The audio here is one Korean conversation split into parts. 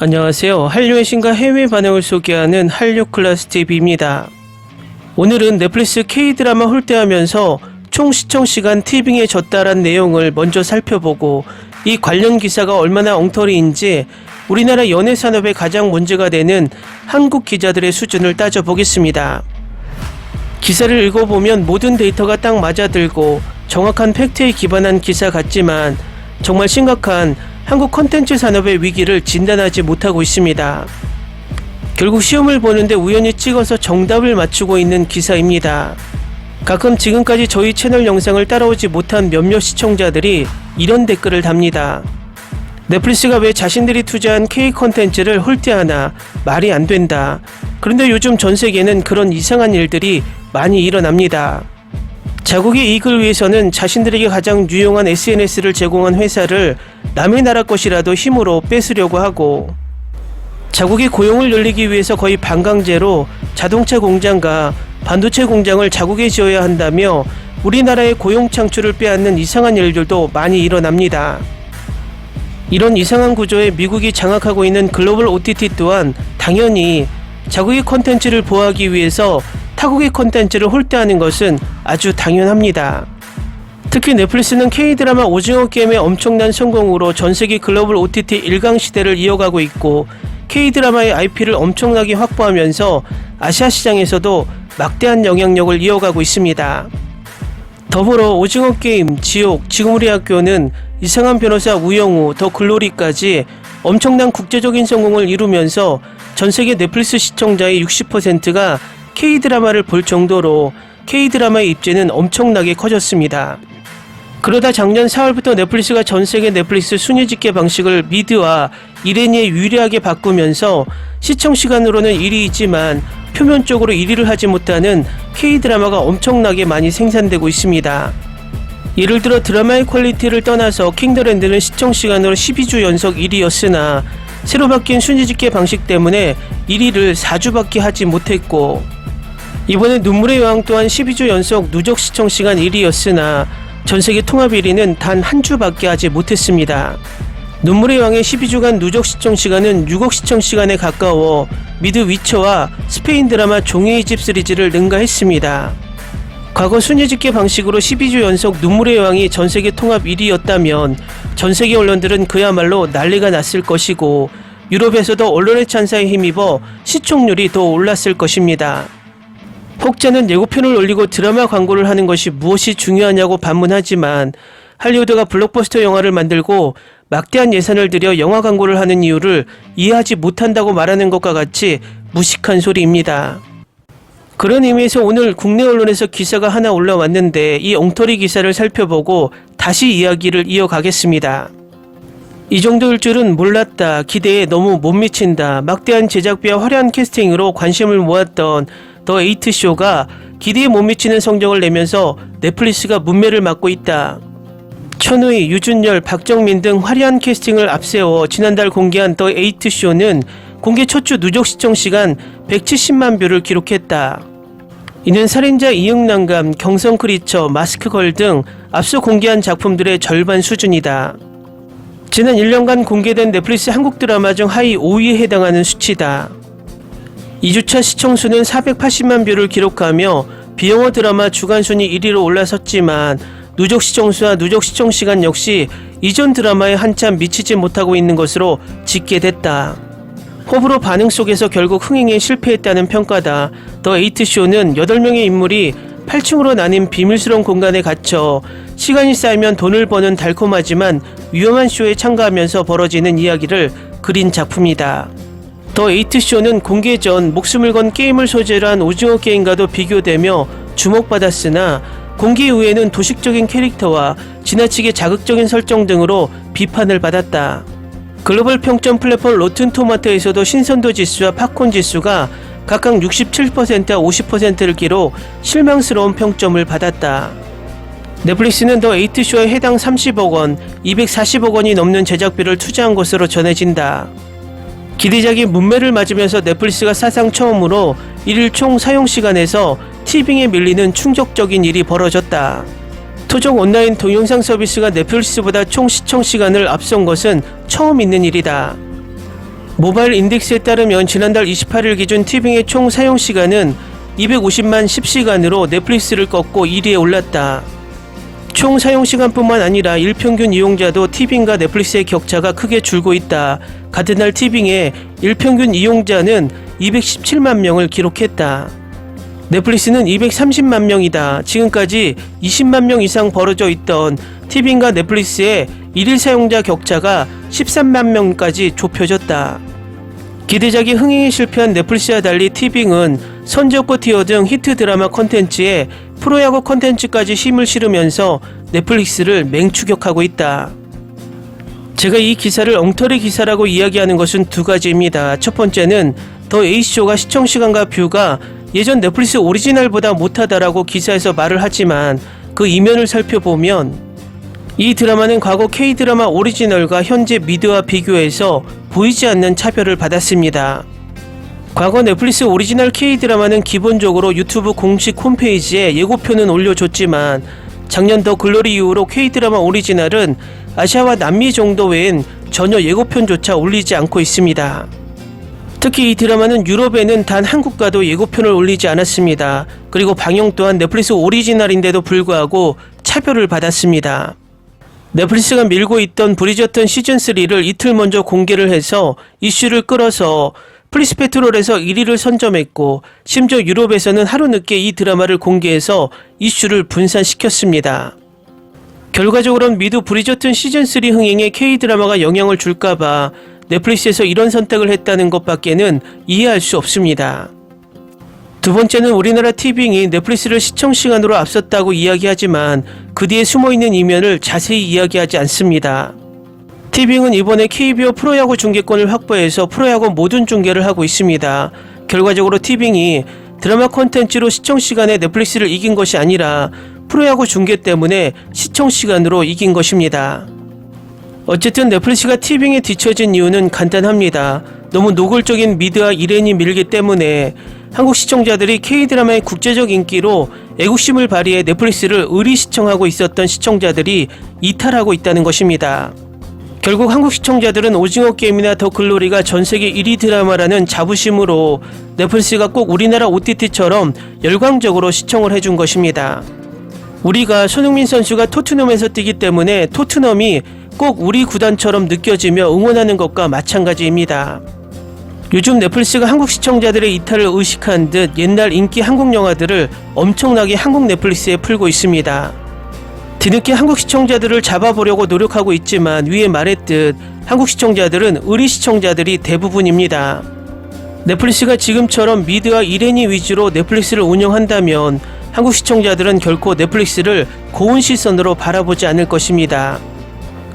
안녕하세요. 한류의 신과 해외 반응을 소개하는 한류 클래스 TV입니다. 오늘은 넷플릭스 K-드라마 홀대하면서 총 시청 시간 티빙에 졌다란 내용을 먼저 살펴보고 이 관련 기사가 얼마나 엉터리인지 우리나라 연예 산업에 가장 문제가 되는 한국 기자들의 수준을 따져보겠습니다. 기사를 읽어보면 모든 데이터가 딱 맞아들고 정확한 팩트에 기반한 기사 같지만 정말 심각한 한국 컨텐츠 산업의 위기를 진단하지 못하고 있습니다. 결국 시험을 보는데 우연히 찍어서 정답을 맞추고 있는 기사입니다. 가끔 지금까지 저희 채널 영상을 따라오지 못한 몇몇 시청자들이 이런 댓글을 답니다. 넷플릭스가 왜 자신들이 투자한 K 컨텐츠를 홀대하나 말이 안 된다. 그런데 요즘 전 세계는 그런 이상한 일들이 많이 일어납니다. 자국의 이익을 위해서는 자신들에게 가장 유용한 SNS를 제공한 회사를 남의 나라 것이라도 힘으로 뺏으려고 하고 자국의 고용을 늘리기 위해서 거의 반강제로 자동차 공장과 반도체 공장을 자국에 지어야 한다며 우리나라의 고용 창출을 빼앗는 이상한 일들도 많이 일어납니다. 이런 이상한 구조에 미국이 장악하고 있는 글로벌 OTT 또한 당연히 자국의 콘텐츠를 보호하기 위해서 타국의 콘텐츠를 홀대하는 것은 아주 당연합니다. 특히 넷플릭스는 K-드라마 오징어 게임의 엄청난 성공으로 전 세계 글로벌 OTT 일강 시대를 이어가고 있고 K-드라마의 IP를 엄청나게 확보하면서 아시아 시장에서도 막대한 영향력을 이어가고 있습니다. 더불어 오징어 게임, 지옥, 지금 우리 학교는 이상한 변호사 우영우, 더 글로리까지 엄청난 국제적인 성공을 이루면서 전 세계 넷플릭스 시청자의 60%가 K-드라마를 볼 정도로 K-드라마의 입지는 엄청나게 커졌습니다. 그러다 작년 4월부터 넷플릭스가 전 세계 넷플릭스 순위 집계 방식을 미드와 이레니에 유리하게 바꾸면서 시청 시간으로는 1위이지만 표면적으로 1위를 하지 못하는 K-드라마가 엄청나게 많이 생산되고 있습니다. 예를 들어 드라마의 퀄리티를 떠나서 킹더랜드는 시청 시간으로 12주 연속 1위였으나 새로 바뀐 순위 집계 방식 때문에 1위를 4주밖에 하지 못했고 이번에 눈물의 여왕 또한 12주 연속 누적 시청 시간 1위였으나 전 세계 통합 1위는 단 한 주밖에 하지 못했습니다. 눈물의 왕의 12주간 누적 시청 시간은 6억 시청 시간에 가까워 미드 위쳐와 스페인 드라마 종이의 집 시리즈를 능가했습니다. 과거 순위 집계 방식으로 12주 연속 눈물의 여왕이 전 세계 통합 1위였다면 전 세계 언론들은 그야말로 난리가 났을 것이고 유럽에서도 언론의 찬사에 힘입어 시청률이 더 올랐을 것입니다. 혹자는 예고편을 올리고 드라마 광고를 하는 것이 무엇이 중요하냐고 반문하지만 할리우드가 블록버스터 영화를 만들고 막대한 예산을 들여 영화 광고를 하는 이유를 이해하지 못한다고 말하는 것과 같이 무식한 소리입니다. 그런 의미에서 오늘 국내 언론에서 기사가 하나 올라왔는데 이 엉터리 기사를 살펴보고 다시 이야기를 이어가겠습니다. 이 정도일 줄은 몰랐다. 기대에 너무 못 미친다. 막대한 제작비와 화려한 캐스팅으로 관심을 모았던 더 에이트 쇼가 기대에 못 미치는 성적을 내면서 넷플릭스가 문매를 맞고 있다. 천우희, 유준열, 박정민 등 화려한 캐스팅을 앞세워 지난달 공개한 더 에이트 쇼는 공개 첫 주 누적 시청 시간 170만 뷰를 기록했다. 이는 살인자 이응난감, 경성 크리처, 마스크걸 등 앞서 공개한 작품들의 절반 수준이다. 지난 1년간 공개된 넷플릭스 한국 드라마 중 하위 5위에 해당하는 수치다. 2주차 시청수는 480만 뷰를 기록하며 비영어 드라마 주간 순위 1위로 올라섰지만 누적 시청수와 누적 시청 시간 역시 이전 드라마에 한참 미치지 못하고 있는 것으로 집계됐다. 호불호 반응 속에서 결국 흥행에 실패했다는 평가다. 더 에이트 쇼는 8명의 인물이 8층으로 나뉜 비밀스러운 공간에 갇혀 시간이 쌓이면 돈을 버는 달콤하지만 위험한 쇼에 참가하면서 벌어지는 이야기를 그린 작품이다. 더 에이트 쇼는 공개 전 목숨을 건 게임을 소재로 한 오징어 게임과도 비교되며 주목받았으나 공개 이후에는 도식적인 캐릭터와 지나치게 자극적인 설정 등으로 비판을 받았다. 글로벌 평점 플랫폼 로튼 토마토에서도 신선도 지수와 팝콘 지수가 각각 67%와 50%를 기록 실망스러운 평점을 받았다. 넷플릭스는 더 에이트쇼에 해당 30억 원, 240억 원이 넘는 제작비를 투자한 것으로 전해진다. 기대작이 문매를 맞으면서 넷플릭스가 사상 처음으로 일일 총 사용 시간에서 티빙에 밀리는 충격적인 일이 벌어졌다. 토종 온라인 동영상 서비스가 넷플릭스보다 총 시청 시간을 앞선 것은 처음 있는 일이다. 모바일 인덱스에 따르면 지난달 28일 기준 티빙의 총 사용 시간은 250만 10시간으로 넷플릭스를 꺾고 1위에 올랐다. 총 사용 시간뿐만 아니라 일평균 이용자도 티빙과 넷플릭스의 격차가 크게 줄고 있다. 같은 날 티빙의 일평균 이용자는 217만 명을 기록했다. 넷플릭스는 230만 명이다. 지금까지 20만 명 이상 벌어져 있던 티빙과 넷플릭스의 일일 사용자 격차가 13만 명까지 좁혀졌다. 기대작이 흥행에 실패한 넷플릭스와 달리 티빙은 선지옥고 티어 등 히트 드라마 콘텐츠에 프로야구 콘텐츠까지 힘을 실으면서 넷플릭스를 맹추격하고 있다. 제가 이 기사를 엉터리 기사라고 이야기하는 것은 두 가지입니다. 첫 번째는 더 A쇼가 시청 시간과 뷰가 예전 넷플릭스 오리지널보다 못하다라고 기사에서 말을 하지만 그 이면을 살펴보면 이 드라마는 과거 K-드라마 오리지널과 현재 미드와 비교해서 보이지 않는 차별을 받았습니다. 과거 넷플릭스 오리지널 K-드라마는 기본적으로 유튜브 공식 홈페이지에 예고편은 올려줬지만 작년 더 글로리 이후로 K-드라마 오리지널은 아시아와 남미 정도 외엔 전혀 예고편조차 올리지 않고 있습니다. 특히 이 드라마는 유럽에는 단 한 국가도 예고편을 올리지 않았습니다. 그리고 방영 또한 넷플릭스 오리지널인데도 불구하고 차별을 받았습니다. 넷플릭스가 밀고 있던 브리저턴 시즌3를 이틀 먼저 공개를 해서 이슈를 끌어서 플리스 페트롤에서 1위를 선점했고 심지어 유럽에서는 하루 늦게 이 드라마를 공개해서 이슈를 분산시켰습니다. 결과적으로는 미드 브리저튼 시즌3 흥행에 K-드라마가 영향을 줄까봐 넷플릭스에서 이런 선택을 했다는 것밖에는 이해할 수 없습니다. 두 번째는 우리나라 티빙이 넷플릭스를 시청 시간으로 앞섰다고 이야기하지만 그 뒤에 숨어있는 이면을 자세히 이야기하지 않습니다. 티빙은 이번에 KBO 프로야구 중계권을 확보해서 프로야구 모든 중계를 하고 있습니다. 결과적으로 티빙이 드라마 콘텐츠로 시청 시간에 넷플릭스를 이긴 것이 아니라 프로야구 중계 때문에 시청 시간으로 이긴 것입니다. 어쨌든 넷플릭스가 티빙에 뒤처진 이유는 간단합니다. 너무 노골적인 미드와 이렌이 밀기 때문에 한국 시청자들이 K-드라마의 국제적 인기로 애국심을 발휘해 넷플릭스를 의리 시청하고 있었던 시청자들이 이탈하고 있다는 것입니다. 결국 한국 시청자들은 오징어 게임이나 더 글로리가 전 세계 1위 드라마라는 자부심으로 넷플릭스가 꼭 우리나라 OTT처럼 열광적으로 시청을 해준 것입니다. 우리가 손흥민 선수가 토트넘에서 뛰기 때문에 토트넘이 꼭 우리 구단처럼 느껴지며 응원하는 것과 마찬가지입니다. 요즘 넷플릭스가 한국 시청자들의 이탈을 의식한 듯 옛날 인기 한국 영화들을 엄청나게 한국 넷플릭스에 풀고 있습니다. 뒤늦게 한국 시청자들을 잡아보려고 노력하고 있지만 위에 말했듯 한국 시청자들은 의리 시청자들이 대부분입니다. 넷플릭스가 지금처럼 미드와 이레니 위주로 넷플릭스를 운영한다면 한국 시청자들은 결코 넷플릭스를 고운 시선으로 바라보지 않을 것입니다.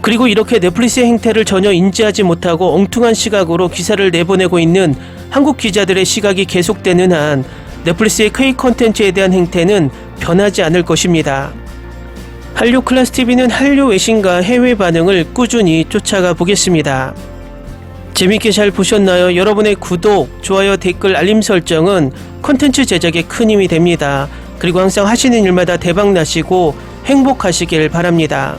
그리고 이렇게 넷플릭스의 행태를 전혀 인지하지 못하고 엉뚱한 시각으로 기사를 내보내고 있는 한국 기자들의 시각이 계속되는 한 넷플릭스의 K 콘텐츠에 대한 행태는 변하지 않을 것입니다. 한류 클래스 TV는 한류 외신과 해외 반응을 꾸준히 쫓아가 보겠습니다. 재밌게 잘 보셨나요? 여러분의 구독, 좋아요, 댓글, 알림 설정은 콘텐츠 제작에 큰 힘이 됩니다. 그리고 항상 하시는 일마다 대박 나시고 행복하시길 바랍니다.